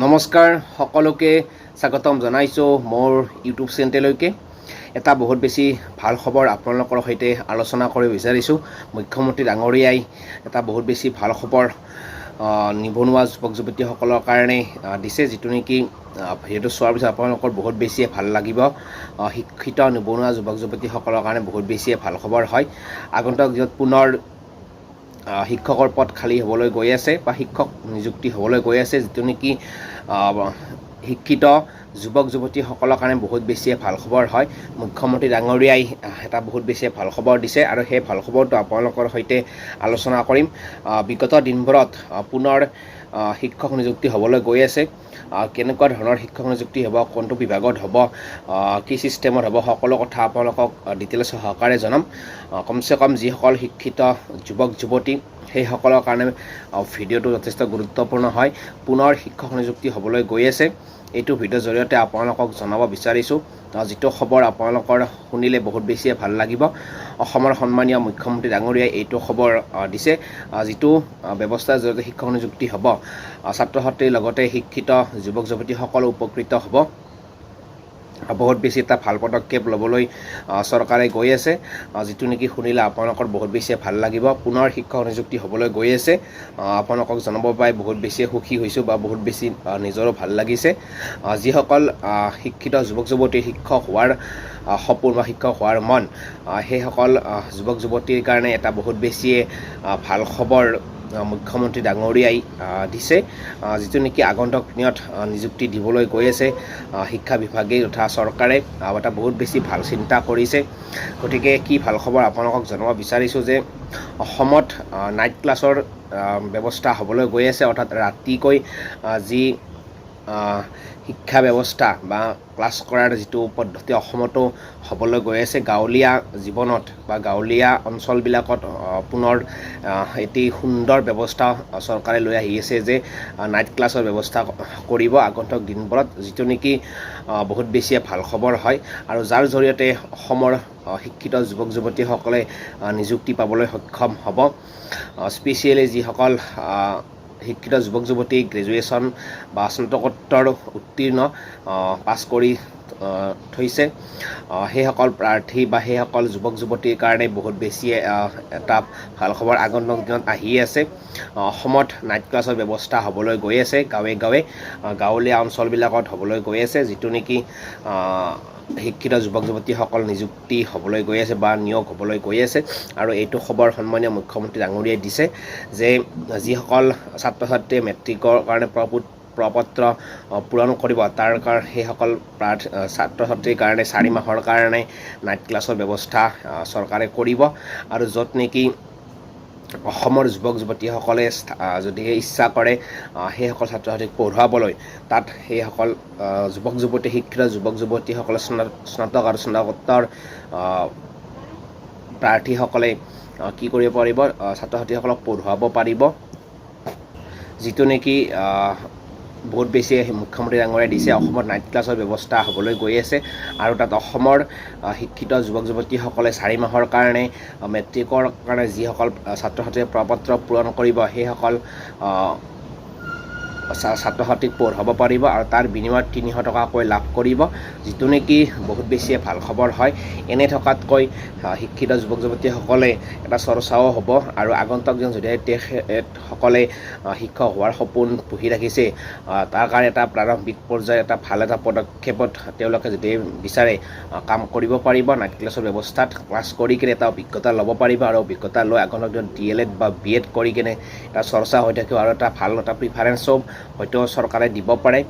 নমস্কাৰ সকলোকে স্বাগতম জনাইছোঁ মোৰ ইউটিউব চেনেললৈকে। এটা বহুত বেছি ভাল খবৰ আপোনালোকৰ সৈতে আলোচনা কৰিব বিচাৰিছোঁ। মুখ্যমন্ত্ৰী ডাঙৰীয়াই এটা বহুত বেছি ভাল খবৰ নিবনুৱা যুৱক যুৱতীসকলৰ কাৰণে দিছে যিটো নেকি ভিডিঅ'টো চোৱাৰ পিছত আপোনালোকৰ বহুত বেছিয়ে ভাল লাগিব। শিক্ষিত নিবনুৱা যুৱক যুৱতীসকলৰ কাৰণে বহুত বেছিয়ে ভাল খবৰ হয়। আগন্তুক পুনৰ শিক্ষকৰ পদ খালী হ'বলৈ গৈ আছে বা শিক্ষক নিযুক্তি হ'বলৈ গৈ আছে, যিটো নেকি শিক্ষিত যুৱক যুৱতীসকলৰ কাৰণে বহুত বেছিয়ে ভালো খবৰ হয়। মুখ্যমন্ত্ৰী ডাঙৰীয়াই এটা বহুত বেছিয়ে ভালো খবৰ দিছে আৰু সেই ভালো খবৰটো আপোনালোকৰ সৈতে আলোচনা কৰিম। বিগত দিনবোৰত পুনৰ শিক্ষক নিযুক্তি হ'বলৈ গৈ আছে। কেনেকুৱা ধৰণৰ শিক্ষক নিযুক্তি হ'ব কোনটো বিভাগত হ'ব কি ছিষ্টেমত হ'ব সকলো কথা আপোনালোকক ডিটেইলছ সহকাৰে জনাম। কমচে কম যিসকল শিক্ষিত যুৱক যুৱতী সেইসকলৰ কাৰণে ভিডিঅ'টো যথেষ্ট গুৰুত্বপূৰ্ণ হয়। পুনৰ শিক্ষক নিযুক্তি হ'বলৈ গৈ আছে। এইটো ভিডিঅ'ৰ জৰিয়তে আপোনালোকক জনাব বিচাৰিছোঁ। যিটো খবৰ আপোনালোকৰ শুনিলে বহুত বেছিয়ে ভাল লাগিব। অসমৰ সন্মানীয় মুখ্যমন্ত্ৰী ডাঙৰীয়াই এইটো খবৰ দিছে। যিটো ব্যৱস্থাৰ জৰিয়তে শিক্ষক নিযুক্তি হ'ব। ছাত্ৰ ছাত্ৰীৰ লগতে শিক্ষিত যুৱক যুৱতীসকলো উপকৃত হ'ব। বহুত বেছি এটা ভাল পদক্ষেপ ল'বলৈ চৰকাৰে গৈ আছে। যিটো নেকি শুনিলে আপোনালোকৰ বহুত বেছিয়ে ভাল লাগিব। পুনৰ শিক্ষক নিযুক্তি হ'বলৈ গৈ আছে। আপোনালোকক জনাব পাই বহুত বেছিয়ে সুখী হৈছোঁ বা বহুত বেছি নিজৰো ভাল লাগিছে। যিসকল শিক্ষিত যুৱক যুৱতীৰ শিক্ষক হোৱাৰ সপোন বা শিক্ষক হোৱাৰ মন সেইসকল যুৱক যুৱতীৰ কাৰণে এটা বহুত বেছিয়ে ভাল খবৰ মুখ্যমন্ত্ৰী ডাঙৰীয়াই দিছে। যিটো নেকি আগন্তুক দিনত নিযুক্তি দিবলৈ গৈ আছে শিক্ষা বিভাগে তথা চৰকাৰে এটা বহুত বেছি ভালো চিন্তা কৰিছে। গতিকে কি ভালো খবৰ আপোনালোকক জনাব বিচাৰিছোঁ যে, অসমত নাইট ক্লাছৰ ব্যৱস্থা হ'বলৈ গৈ আছে, অৰ্থাৎ ৰাতিকৈ যি শিক্ষা ব্যৱস্থা বা ক্লাছ কৰাৰ যিটো পদ্ধতি অসমতো হ'বলৈ গৈ আছে, গাঁৱলীয়া জীৱনত বা গাঁৱলীয়া অঞ্চলবিলাকত পুনৰ এটি সুন্দৰ ব্যৱস্থা চৰকাৰে লৈ আহি আছে যে নাইট ক্লাছৰ ব্যৱস্থা কৰিব আগন্তুক দিনবোৰত, যিটো নেকি বহুত বেছিয়ে ভালো খবৰ হয় আৰু যাৰ জৰিয়তে অসমৰ শিক্ষিত যুৱক যুৱতীসকলে নিযুক্তি পাবলৈ সক্ষম হ'ব। স্পেচিয়েলি যিসকল শিক্ষিত যুৱক যুৱতী গ্ৰেজুৱেশ্যন বা স্নাতকোত্তৰ উত্তীৰ্ণ পাছ কৰি থৈছে। সেইসকল প্ৰাৰ্থী বা সেইসকল যুৱক যুৱতীৰ কাৰণে বহুত বেছিয়ে এটা ভালো খবৰ। আগন্তুক দিনত আহি আছে। অসমত নাইট ক্লাছৰ ব্যৱস্থা হ'বলৈ গৈ আছে, গাঁৱে গাঁৱে। গাঁৱলীয়া অঞ্চলবিলাকত হ'বলৈ গৈ আছে, যিটো নেকি শিক্ষিত যুৱক যুৱতীসকল নিযুক্তি হ'বলৈ গৈ আছে বা নিয়োগ হ'বলৈ গৈ আছে। আৰু এইটো খবৰ সন্মানীয় মুখ্যমন্ত্ৰী ডাঙৰীয়াই দিছে যে, যিসকল ছাত্ৰ ছাত্ৰীয়ে মেট্ৰিকৰ কাৰণে প্ৰপুত প্ৰপত্ৰ পূৰণ কৰিব। তাৰ কাৰণে সেইসকল প্ৰাৰ্থী ছাত্ৰ ছাত্ৰীৰ কাৰণে চাৰি মাহৰ কাৰণে নাইট ক্লাছৰ ব্যৱস্থা চৰকাৰে কৰিব। আৰু য'ত নেকি অসমৰ যুৱক যুৱতীসকলে যদিহে ইচ্ছা কৰে সেইসকল ছাত্ৰ ছাত্ৰীক পঢ়ুৱাবলৈ তাত সেইসকল যুৱক যুৱতী শিক্ষিত যুৱক যুৱতীসকলে স্না- স্নাতক আৰু স্নাতকোত্তৰ প্ৰাৰ্থীসকলে কি কৰিব পাৰিব? ছাত্ৰ ছাত্ৰীসকলক পঢ়ুৱাব পাৰিব। যিটো নেকি বহুত বেছি মুখ্যমন্ত্ৰী ডাঙৰীয়াই দিছে অসমত নাইট ক্লাছৰ ব্যৱস্থা হ'বলৈ গৈ আছে আৰু তাত অসমৰ শিক্ষিত যুৱক যুৱতীসকলে চাৰি মাহৰ কাৰণে মেট্ৰিকৰ কাৰণে যিসকল ছাত্ৰ ছাত্ৰীয়ে প্ৰপত্ৰ পূৰণ কৰিব, সেইসকল ছাত্ৰ ছাত্ৰীক পঢ়াব পাৰিব আৰু তাৰ বিনিময়ত তিনিশ টকাকৈ লাভ কৰিব, যিটো নেকি বহুত বেছিয়ে ভালো খবৰ হয়। এনে থকাতকৈ শিক্ষিত যুৱক যুৱতীসকলে এটা চৰ্চাও হ'ব আৰু আগন্তুক দিন যদি তেখেতসকলে শিক্ষক হোৱাৰ সপোন পুহি ৰাখিছে তাৰ কাৰণে এটা প্ৰাৰম্ভিক পৰ্যায়ত এটা ভালো এটা পদক্ষেপত তেওঁলোকে যদি বিচাৰে কাম কৰিব পাৰিব নাইট ক্লাছৰ ব্যৱস্থাত ক্লাছ কৰি কিনে এটা অভিজ্ঞতা ল'ব পাৰিব আৰু অভিজ্ঞতা লৈ আগন্তুক ডি এল এড বা বি এড কৰি কিনে এটা চৰ্চা হৈ থাকিব আৰু এটা ভালো এটা প্ৰিফাৰেঞ্চো হয়তো চৰকাৰে দিব পাৰে।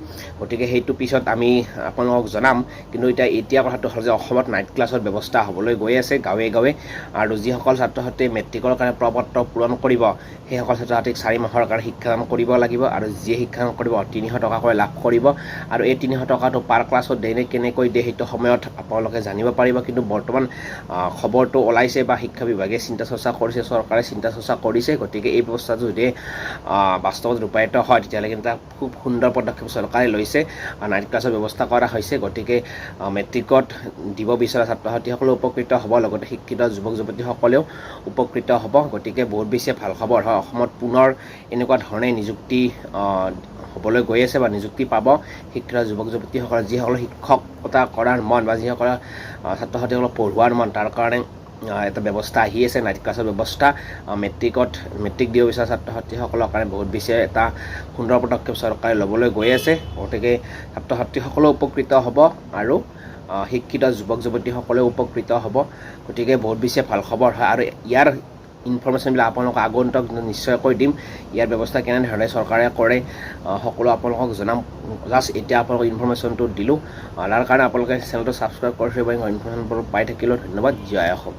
গতিকে সেইটো পিছত আমি আপোনালোকক জনাম। কিন্তু এতিয়া এতিয়া কথাটো হ'ল যে অসমত নাইট ক্লাছৰ ব্যৱস্থা হ'বলৈ গৈ আছে গাঁৱে গাঁৱে। আৰু যিসকল ছাত্ৰ ছাত্ৰীয়ে মেট্ৰিকৰ কাৰণে প্ৰপত্ৰ পূৰণ কৰিব, সেইসকল ছাত্ৰ ছাত্ৰীক চাৰি মাহৰ কাৰণে শিক্ষাদান কৰিব লাগিব আৰু যিয়ে শিক্ষাদান কৰিব, তিনিশ টকাকৈ লাভ কৰিব। আৰু এই তিনিশ টকাটো পাৰ ক্লাছত দিয়ে কেনেকৈ দিয়ে সেইটো সময়ত আপোনালোকে জানিব পাৰিব। কিন্তু বৰ্তমান খবৰটো ওলাইছে বা শিক্ষা বিভাগে চিন্তা চৰ্চা কৰিছে, চৰকাৰে চিন্তা চৰ্চা কৰিছে। গতিকে এই ব্যৱস্থাটো যদি বাস্তৱত ৰূপায়িত হয় তেতিয়াহ'লে কিন্তু এটা খুব সুন্দৰ পদক্ষেপ চৰকাৰে লৈছে। নাইট ক্লাছৰ ব্যৱস্থা কৰা হৈছে। গতিকে মেট্ৰিকত দিব বিচৰা ছাত্ৰ ছাত্ৰীসকলেও উপকৃত হ'ব। লগতে শিক্ষিত যুৱক যুৱতীসকলেও উপকৃত হ'ব। গতিকে বহুত বেছি ভাল খবৰ হয়। অসমত পুনৰ এনেকুৱা ধৰণে নিযুক্তি হ'বলৈ গৈ আছে বা নিযুক্তি পাব। শিক্ষিত যুৱক যুৱতীসকলে যিসকলৰ শিক্ষকতা কৰাৰ মন বা যিসকলৰ ছাত্ৰ ছাত্ৰীসকলক পঢ়োৱাৰ মন তাৰ কাৰণে এটা ব্যৱস্থা আহি আছে নাইট ক্লাছৰ ব্যৱস্থা। মেট্ৰিকত মেট্ৰিক দিব বিচৰা ছাত্ৰ ছাত্ৰীসকলৰ কাৰণে বহুত বেছি এটা সুন্দৰ পদক্ষেপ চৰকাৰে ল'বলৈ গৈ আছে। গতিকে ছাত্ৰ ছাত্ৰীসকলেও উপকৃত হ'ব আৰু শিক্ষিত যুৱক যুৱতীসকলেও উপকৃত হ'ব। গতিকে বহুত বেছি ভাল খবৰ হয়। আৰু ইয়াৰ ইনফৰ্মেশ্যনবিলাক আপোনালোকক আগন্তুক নিশ্চয়কৈ দিম। ইয়াৰ ব্যৱস্থা কেনেধৰণে চৰকাৰে কৰে সকলো আপোনালোকক জনাম। জাষ্ট এতিয়া আপোনালোকক ইনফৰ্মেশ্যনটো দিলোঁ। তাৰ কাৰণে আপোনালোকে চেনেলটো ছাবস্ক্ৰাইব কৰি থৈ ইনফৰ্মেশ্যনবোৰ পাই থাকিলেও ধন্যবাদ। জয় অসম।